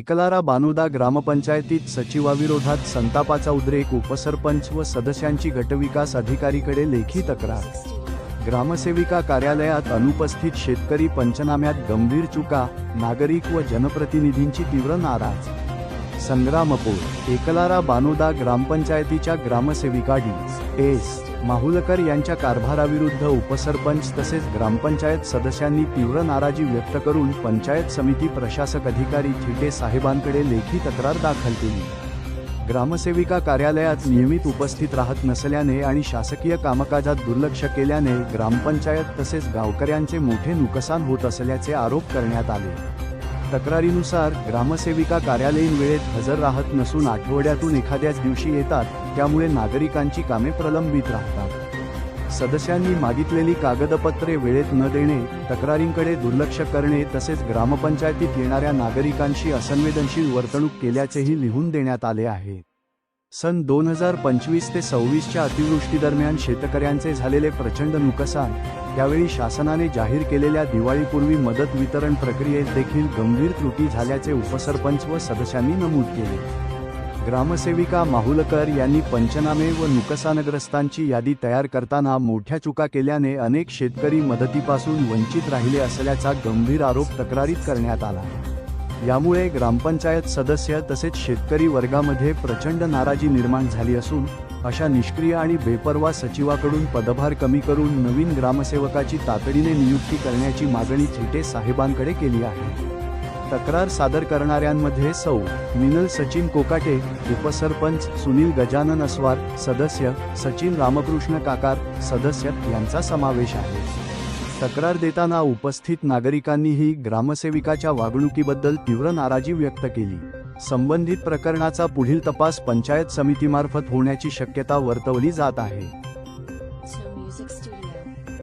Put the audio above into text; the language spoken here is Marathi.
एकलारा बानुदा ग्रामपंचायतीत सचिवाविरोधात संतापाचा उद्रेक उपसरपंच व सदस्यांची गटविकास अधिकारीकडे लेखी तक्रार. ग्रामसेविका कार्यालयात अनुपस्थित शेतकरी पंचनाम्यात गंभीर चुका नागरिक व जनप्रतिनिधींची तीव्र नाराज. संग्रामपूर एकलारा बानोदा ग्रामपंचायतीच्या ग्रामसेविका डी एस माहुलकर यांच्या कारभाराविरुद्ध उपसरपंच तसेच ग्रामपंचायत सदस्यांनी तीव्र नाराजी व्यक्त करून पंचायत समिती प्रशासक अधिकारी थिटे साहेबांकडे लेखी तक्रार दाखल केली. ग्रामसेविका कार्यालयात नियमित उपस्थित राहत नसल्याने आणि शासकीय कामकाजात दुर्लक्ष केल्याने ग्रामपंचायत तसेच गावकऱ्यांचे मोठे नुकसान होत असल्याचे आरोप करण्यात आले. तक्रारीनुसार ग्रामसेविका कार्यालयीन वेळेत हजर राहत नसून आठवड्यातून एखाद्याच दिवशी येतात त्यामुळे नागरिकांची कामे प्रलंबित राहतात. सदस्यांनी मागितलेली कागदपत्रे वेळेत न देणे तक्रारींकडे दुर्लक्ष करणे तसेच ग्रामपंचायतीत येणाऱ्या नागरिकांशी असंवेदनशील वर्तणूक केल्याचेही लिहून देण्यात आले आहे. सन दोन हजार पंचवीस ते सव्वीसच्या अतिवृष्टीदरम्यान शेतकऱ्यांचे झालेले प्रचंड नुकसान त्यावेळी शासनाने जाहीर केलेल्या दिवाळीपूर्वी मदत वितरण प्रक्रियेत देखील गंभीर त्रुटी झाल्याचे उपसरपंच व सदस्यांनी नमूद केले. ग्रामसेविका माहुलकर यांनी पंचनामे व नुकसानग्रस्तांची यादी तयार करताना मोठ्या चुका केल्याने अनेक शेतकरी मदतीपासून वंचित राहिले असल्याचा गंभीर आरोप तक्रारीत करण्यात आला. यामुळे ग्रामपंचायत सदस्य तसेच शेतकरी वर्गामध्ये प्रचंड नाराजी निर्माण झाली असून अशा निष्क्रिय आणि बेपरवा सचिवाकडून पदभार कमी करून नवीन ग्रामसेवकाची तातडीने नियुक्ती करण्याची मागणी थिटे साहेबांकडे केली आहे. तक्रार सादर करणाऱ्यांमध्ये सौ मिनल सचिन कोकाटे उपसरपंच सुनील गजानन अस्वार सदस्य सचिन रामकृष्ण काकार सदस्य यांचा समावेश आहे. तक्रार देताना उपस्थित नागरिकांनीही ग्रामसेविकाच्या वागणुकीबद्दल तीव्र नाराजी व्यक्त केली. संबंधित प्रकरणाचा पुढील तपास पंचायत समितीमार्फत होण्याची शक्यता वर्तवली जात आहे.